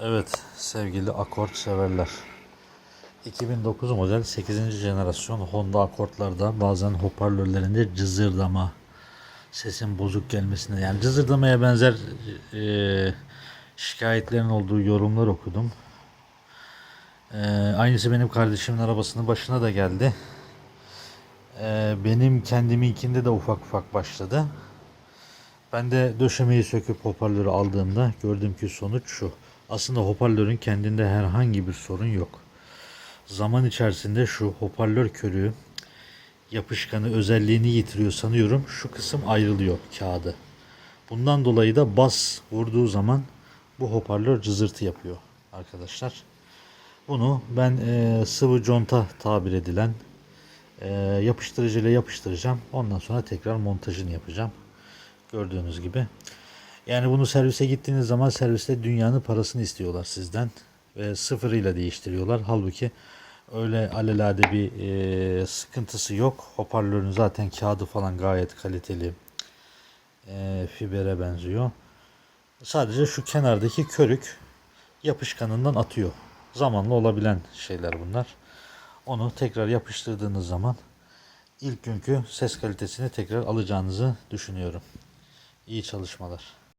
Evet sevgili akort severler. 2009 model 8. jenerasyon Honda Accord'larda bazen hoparlörlerinde cızırdama sesin bozuk gelmesine yani cızırdamaya benzer e, şikayetlerin olduğu yorumlar okudum. E, aynısı benim kardeşimin arabasının başına da geldi. E, benim kendiminkinde de ufak ufak başladı. Ben de döşemeyi söküp hoparlörü aldığımda gördüm ki sonuç şu. Aslında hoparlörün kendinde herhangi bir sorun yok. Zaman içerisinde şu hoparlör körüğü yapışkanı özelliğini yitiriyor sanıyorum. Şu kısım ayrılıyor kağıdı. Bundan dolayı da bas vurduğu zaman bu hoparlör cızırtı yapıyor arkadaşlar. Bunu ben e, sıvı conta tabir edilen e, yapıştırıcı ile yapıştıracağım. Ondan sonra tekrar montajını yapacağım. Gördüğünüz gibi. Yani bunu servise gittiğiniz zaman serviste dünyanın parasını istiyorlar sizden. Ve sıfırıyla değiştiriyorlar. Halbuki öyle alelade bir e, sıkıntısı yok. Hoparlörün zaten kağıdı falan gayet kaliteli. E, fibere benziyor. Sadece şu kenardaki körük yapışkanından atıyor. Zamanla olabilen şeyler bunlar. Onu tekrar yapıştırdığınız zaman ilk günkü ses kalitesini tekrar alacağınızı düşünüyorum. İyi çalışmalar.